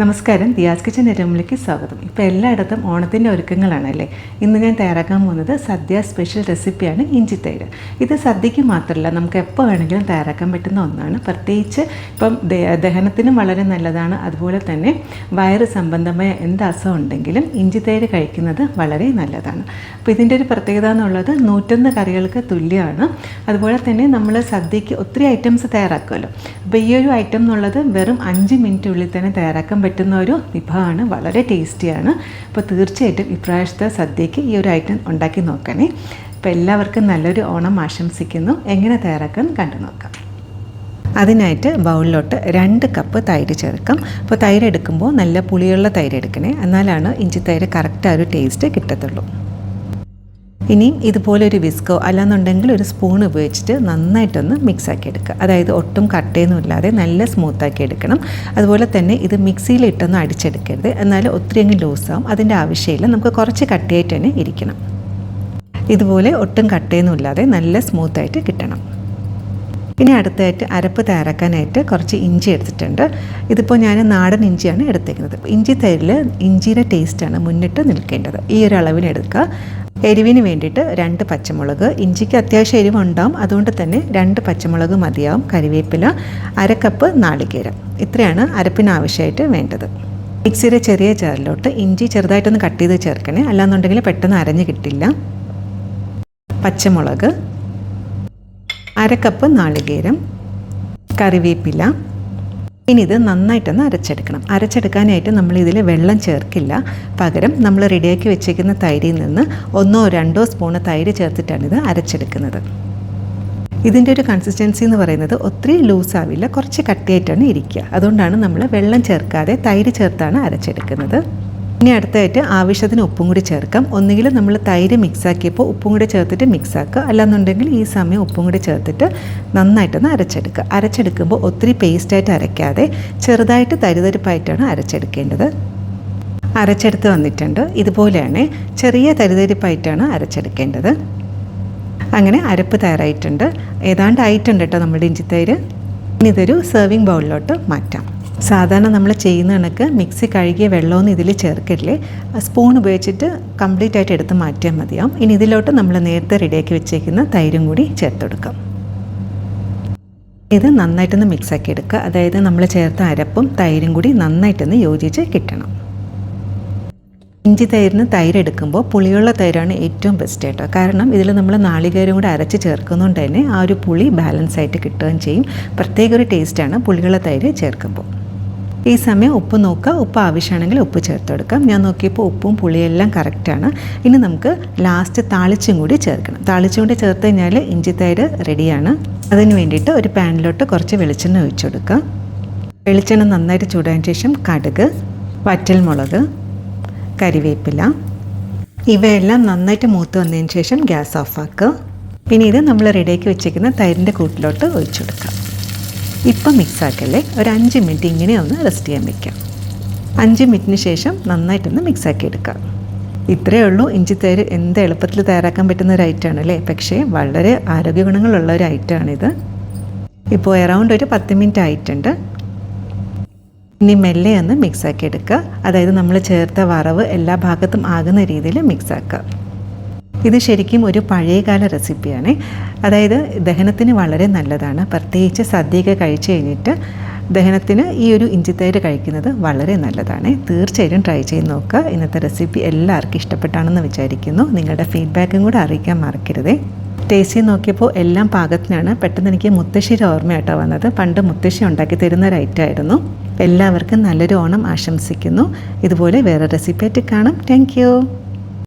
നമസ്കാരം. ദിയാസ് കിച്ചൻ റൂമിലേക്ക് സ്വാഗതം. ഇപ്പോൾ എല്ലായിടത്തും ഓണത്തിന്റെ ഒരുക്കങ്ങളാണല്ലേ? ഇന്ന് ഞാൻ തയ്യാറാക്കാൻ പോകുന്നത് സദ്യ സ്പെഷ്യൽ റെസിപ്പിയാണ് ഇഞ്ചിത്തൈര് ഇത് സദ്യക്ക് മാത്രമല്ല നമുക്ക് എപ്പോൾ വേണമെങ്കിലും തയ്യാറാക്കാൻ പറ്റുന്ന ഒന്നാണ്. പ്രത്യേകിച്ച് ഇപ്പം ദഹനത്തിനും വളരെ നല്ലതാണ്. അതുപോലെ തന്നെ വയറ് സംബന്ധമായ എന്ത് അസുഖം ഉണ്ടെങ്കിലും ഇഞ്ചിത്തൈര് കഴിക്കുന്നത് വളരെ നല്ലതാണ്. അപ്പോൾ ഇതിന്റെ ഒരു പ്രത്യേകത എന്നുള്ളത് നൂറ്റൊന്ന് കറികൾക്ക് തുല്യമാണ്. അതുപോലെ തന്നെ നമ്മൾ സദ്യക്ക് ഒത്തിരി ഐറ്റംസ് തയ്യാറാക്കുമല്ലോ അപ്പോൾ ഈ ഒരു ഐറ്റം എന്നുള്ളത് വെറും അഞ്ച് മിനിറ്റ് ഉള്ളിൽ തന്നെ തയ്യാറാക്കാൻ പറ്റുന്ന ഒരു വിഭവമാണ്. വളരെ ടേസ്റ്റിയാണ്. അപ്പോൾ തീർച്ചയായിട്ടും ഇപ്രാവശ്യത്തെ സദ്യയ്ക്ക് ഈ ഒരു ഐറ്റം ഉണ്ടാക്കി നോക്കണേ. അപ്പോൾ എല്ലാവർക്കും നല്ലൊരു ഓണം ആശംസിക്കുന്നു. എങ്ങനെ തയ്യാറാക്കാൻ കണ്ടു നോക്കാം. അതിനായിട്ട് ബൗളിലോട്ട് രണ്ട് കപ്പ് തൈര് ചേർക്കാം. അപ്പോൾ തൈര് എടുക്കുമ്പോൾ നല്ല പുളിയുള്ള തൈര് എടുക്കണേ. എന്നാലാണ് ഇഞ്ചി തൈര് കറക്റ്റ് ആ ഒരു ടേസ്റ്റ് കിട്ടത്തുള്ളൂ. ഇനിയും ഇതുപോലെ ഒരു വിസ്കോ അല്ലാന്നുണ്ടെങ്കിൽ ഒരു സ്പൂൺ ഉപയോഗിച്ചിട്ട് നന്നായിട്ടൊന്ന് മിക്സ് ആക്കി എടുക്കുക. അതായത് ഒട്ടും കട്ടയൊന്നും ഇല്ലാതെ നല്ല സ്മൂത്താക്കി എടുക്കണം. അതുപോലെ തന്നെ ഇത് മിക്സിയിൽ മിക്സിയിലിട്ടൊന്നും അടിച്ചെടുക്കരുത്. എന്നാൽ ഒത്തിരി അങ്ങ് ലൂസാവും. അതിന്റെ ആവശ്യമില്ല. നമുക്ക് കുറച്ച് കട്ടിയായിട്ട് തന്നെ ഇരിക്കണം. ഇതുപോലെ ഒട്ടും കട്ടയൊന്നും ഇല്ലാതെ നല്ല സ്മൂത്തായിട്ട് കിട്ടണം. ഇനി അടുത്തായിട്ട് അരപ്പ് തയ്യാറാക്കാനായിട്ട് കുറച്ച് ഇഞ്ചി എടുത്തിട്ടുണ്ട്. ഇതിപ്പോൾ ഞാൻ നാടൻ ഇഞ്ചിയാണ് എടുത്തേക്കുന്നത്. ഇഞ്ചി തൈരിൽ ഇഞ്ചിയുടെ ടേസ്റ്റാണ് മുന്നിട്ട് നിൽക്കേണ്ടത്. ഈ ഒരു അളവിന് എടുക്കുക. എരിവിന് വേണ്ടിയിട്ട് രണ്ട് പച്ചമുളക് ഇഞ്ചിക്ക് അത്യാവശ്യം എരിവുണ്ടാവും അതുകൊണ്ട് തന്നെ രണ്ട് പച്ചമുളക് മതിയാവും കരിവേപ്പില അരക്കപ്പ് നാളികേരം. ഇത്രയാണ് അരപ്പിന് ആവശ്യമായിട്ട് വേണ്ടത്. മിക്സിയുടെ ചെറിയ ചേറിലോട്ട് ഇഞ്ചി ചെറുതായിട്ടൊന്ന് കട്ട് ചെയ്ത് ചേർക്കണേ. അല്ലാന്നുണ്ടെങ്കിൽ പെട്ടെന്ന് അരഞ്ഞ് കിട്ടില്ല. പച്ചമുളക് അരക്കപ്പ് നാളികേരം കറിവേപ്പില ഇനി ഇത് നന്നായിട്ടൊന്ന് അരച്ചെടുക്കണം. അരച്ചെടുക്കാനായിട്ട് നമ്മൾ ഇതിൽ വെള്ളം ചേർക്കില്ല. പകരം നമ്മൾ റെഡിയാക്കി വെച്ചേക്കുന്ന തൈരിൽ നിന്ന് ഒന്നോ രണ്ടോ സ്പൂണ് തൈര് ചേർത്തിട്ടാണ് ഇത് അരച്ചെടുക്കുന്നത്. ഇതിന്റെ ഒരു കൺസിസ്റ്റൻസി എന്ന് പറയുന്നത് ഒത്തിരി ലൂസ് ആവില്ല കുറച്ച് കട്ടിയായിട്ടാണ് ഇരിക്കുക. അതുകൊണ്ടാണ് നമ്മൾ വെള്ളം ചേർക്കാതെ തൈര് ചേർത്താണ് അരച്ചെടുക്കുന്നത്. ഇനി അടുത്തായിട്ട് ആവശ്യത്തിന് ഉപ്പും കൂടി ചേർക്കാം. ഒന്നുകിൽ നമ്മൾ തൈര് മിക്സാക്കിയപ്പോൾ ഉപ്പും കൂടി ചേർത്തിട്ട് മിക്സാക്കുക അല്ലാന്നുണ്ടെങ്കിൽ ഈ സമയം ഉപ്പും കൂടി ചേർത്തിട്ട് നന്നായിട്ടൊന്ന് അരച്ചെടുക്കുക. അരച്ചെടുക്കുമ്പോൾ ഒത്തിരി പേസ്റ്റായിട്ട് അരയ്ക്കാതെ ചെറുതായിട്ട് തരിതരിപ്പായിട്ടാണ് അരച്ചെടുക്കേണ്ടത്. അരച്ചെടുത്ത് വന്നിട്ടുണ്ട്. ഇതുപോലെയാണ് ചെറിയ തരിതരിപ്പായിട്ടാണ് അരച്ചെടുക്കേണ്ടത്. അങ്ങനെ അരപ്പ് തയ്യാറായിട്ടുണ്ട്. ഏതാണ്ട് ആയിട്ടുണ്ട് കേട്ടോ നമ്മുടെ ഇഞ്ചിത്തൈര്. ഇനി ഇതൊരു സെർവിങ് ബൗളിലോട്ട് മാറ്റാം. സാധാരണ നമ്മൾ ചെയ്യുന്ന കണക്ക് മിക്സി കഴുകിയ വെള്ളമൊന്നും ഇതിൽ ചേർക്കില്ലേ സ്പൂൺ ഉപയോഗിച്ചിട്ട് കംപ്ലീറ്റ് ആയിട്ട് എടുത്ത് മാറ്റിയാൽ മതിയാവും. ഇനി ഇതിലോട്ട് നമ്മൾ നേരത്തെ റെഡിയാക്കി വെച്ചേക്കുന്ന തൈരും കൂടി ചേർത്ത് കൊടുക്കാം. ഇത് നന്നായിട്ടൊന്ന് മിക്സാക്കി എടുക്കുക. അതായത് നമ്മൾ ചേർത്ത അരപ്പും തൈരും കൂടി നന്നായിട്ടൊന്ന് യോജിച്ച് കിട്ടണം. ഇഞ്ചി തൈരിന് തൈരെടുക്കുമ്പോൾ പുളിയുള്ള തൈരാണ് ഏറ്റവും ബെസ്റ്റ് കേട്ടോ. കാരണം ഇതിൽ നമ്മൾ നാളികേരം കൂടെ അരച്ച് ചേർക്കുന്നതുകൊണ്ട് തന്നെ ആ ഒരു പുളി ബാലൻസ് ആയിട്ട് കിട്ടുകയും ചെയ്യും. പ്രത്യേക ഒരു ടേസ്റ്റാണ് പുളിയുള്ള തൈര് ചേർക്കുമ്പോൾ. ഈ സമയം ഉപ്പ് നോക്കുക. ഉപ്പ് ആവശ്യമാണെങ്കിൽ ഉപ്പ് ചേർത്ത് കൊടുക്കാം. ഞാൻ നോക്കിയപ്പോൾ ഉപ്പും പുളിയെല്ലാം കറക്റ്റാണ് ഇനി നമുക്ക് ലാസ്റ്റ് താളിച്ചും കൂടി ചേർക്കണം. താളിച്ചും കൂടി ചേർത്ത് കഴിഞ്ഞാൽ ഇഞ്ചി തൈര് റെഡിയാണ് അതിന് വേണ്ടിയിട്ട് ഒരു പാനിലോട്ട് കുറച്ച് വെളിച്ചെണ്ണ ഒഴിച്ചു കൊടുക്കുക. വെളിച്ചെണ്ണ നന്നായിട്ട് ചൂടാൻ ശേഷം കടുക് വറ്റൽമുളക് കരിവേപ്പില ഇവയെല്ലാം നന്നായിട്ട് മൂത്ത് വന്നതിന് ശേഷം ഗ്യാസ് ഓഫാക്കുക പിന്നെ ഇത് നമ്മൾ റെഡിയാക്കി വെച്ചേക്കുന്ന തൈരിന്റെ കൂട്ടിലോട്ട് ഒഴിച്ചു കൊടുക്കാം. ഇപ്പം മിക്സ് ആക്കല്ലേ? ഒരു അഞ്ച് മിനിറ്റ് ഇങ്ങനെ ഒന്ന് റെസ്റ്റ് ചെയ്യാൻ വെക്കാം. അഞ്ച് മിനിറ്റിന് ശേഷം നന്നായിട്ടൊന്ന് മിക്സ് ആക്കി എടുക്കാം ഇത്രയേ ഉള്ളൂ. ഇഞ്ചി തൈര് എന്ത് എളുപ്പത്തിൽ തയ്യാറാക്കാൻ പറ്റുന്ന ഒരു ഐറ്റമാണ് അല്ലേ പക്ഷേ വളരെ ആരോഗ്യ ഗുണങ്ങളുള്ള ഒരു ഐറ്റമാണിത് ഇപ്പോൾ എറൗണ്ട് ഒരു പത്ത് മിനിറ്റ് ആയിട്ടുണ്ട്. ഇനി മെല്ലെ ഒന്ന് മിക്സ് ആക്കി എടുക്കുക അതായത് നമ്മൾ ചേർത്ത വറവ് എല്ലാ ഭാഗത്തും ആകുന്ന രീതിയിൽ മിക്സ് ആക്കുക. ഇത് ശരിക്കും ഒരു പഴയകാല റെസിപ്പിയാണ്. അതായത് ദഹനത്തിന് വളരെ നല്ലതാണ്. പ്രത്യേകിച്ച് സദ്യയൊക്കെ കഴിച്ചു കഴിഞ്ഞിട്ട് ദഹനത്തിന് ഈ ഒരു ഇഞ്ചിത്തൈര് കഴിക്കുന്നത് വളരെ നല്ലതാണ്. തീർച്ചയായിട്ടും ട്രൈ ചെയ്ത് നോക്കുക. ഇന്നത്തെ റെസിപ്പി എല്ലാവർക്കും ഇഷ്ടപ്പെട്ടാണെന്ന് വിചാരിക്കുന്നു. നിങ്ങളുടെ ഫീഡ്ബാക്കും കൂടെ അറിയിക്കാൻ മറക്കരുതേ. ടേസ്റ്റ് ചെയ്ത് നോക്കിയപ്പോൾ എല്ലാം പാകത്തിനാണ്. പെട്ടെന്ന് എനിക്ക് മുത്തശ്ശിയുടെ ഓർമ്മയായിട്ടോ വന്നത്. പണ്ട് മുത്തശ്ശി ഉണ്ടാക്കി തരുന്ന ഒരു ഐറ്റം ആയിരുന്നു. എല്ലാവർക്കും നല്ലൊരു ഓണം ആശംസിക്കുന്നു. ഇതുപോലെ വേറെ റെസിപ്പി ആയിട്ട് കാണാം. താങ്ക്